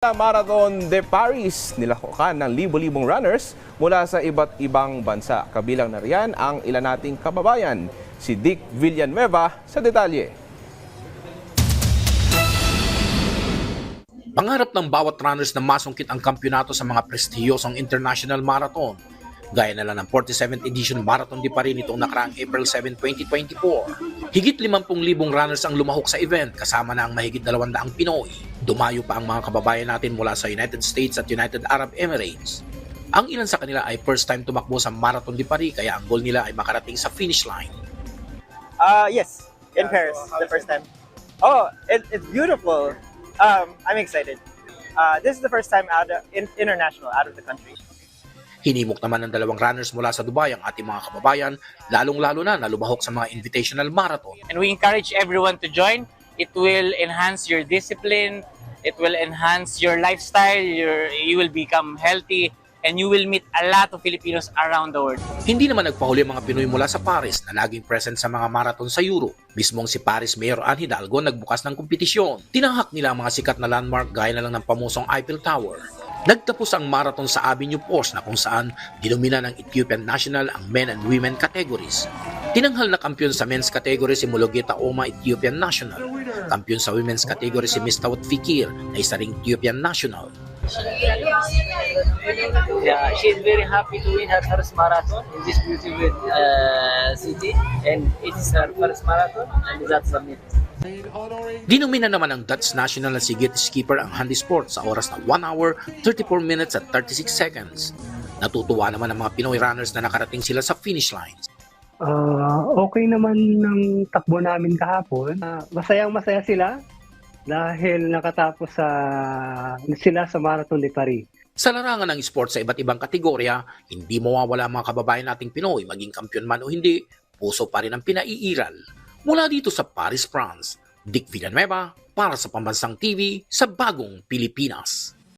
Sa Marathon de Paris, nilakokan ng libo-libong runners mula sa iba't ibang bansa. Kabilang na riyan ang ilan nating kababayan, si Dick Villanueva sa detalye. Pangarap ng bawat runners na masungkit ang kampyonato sa mga prestiyosong international marathon. Gaya na lang ng 47th edition Marathon de Paris nitong nakaraang April 7, 2024. Higit 50,000 runners ang lumahok sa event kasama na ang mahigit 200 Pinoy. Dumayo pa ang mga kababayan natin mula sa United States at United Arab Emirates. Ang ilan sa kanila ay first time tumakbo sa Marathon de Paris kaya ang goal nila ay makarating sa finish line. Uh, yes, in Paris, the first time. Oh, it, it's beautiful. Um, I'm excited. Uh, this is the first time out of, in, international, out of the country. Hinimok naman ng dalawang runners mula sa Dubai ang ating mga kababayan, lalong-lalo na na lumahok sa mga invitational marathon. and we encourage everyone to join. It will enhance your discipline, it will enhance your lifestyle, your, you will become healthy, and you will meet a lot of Filipinos around the world. Hindi naman nagpahuli ang mga Pinoy mula sa Paris na laging present sa mga marathon sa Europe. Mismong si Paris Mayor Anne Hidalgo nagbukas ng kompetisyon. Tinahak nila ang mga sikat na landmark gaya na lang ng pamusong Eiffel Tower. Nagtapos ang marathon sa Avenue Post na kung saan dinumina ng Ethiopian National ang men and women categories. Tinanghal na kampiyon sa men's category si Mulugeta Oma Ethiopian National. Kampiyon sa women's category si Mistawat Fikir na isa ring Ethiopian National. Yeah, she's very happy to win her first marathon in this beautiful uh, city, and it is her first marathon, and that's amazing. Dinumina naman ng Dutch national na si Git skipper ang handisport sa oras na 1 hour, 34 minutes at 36 seconds. Natutuwa naman ang mga Pinoy runners na nakarating sila sa finish lines. Ah, okay naman ng takbo namin kahapon. Ah, masayang masaya sila dahil nakatapos sa sila sa Marathon de Paris. Sa larangan ng sport sa iba't ibang kategorya, hindi mawawala ang mga kababayan nating Pinoy, maging kampiyon man o hindi, puso pa rin ang pinaiiral. Mula dito sa Paris, France, Dick Villanueva para sa Pambansang TV sa Bagong Pilipinas.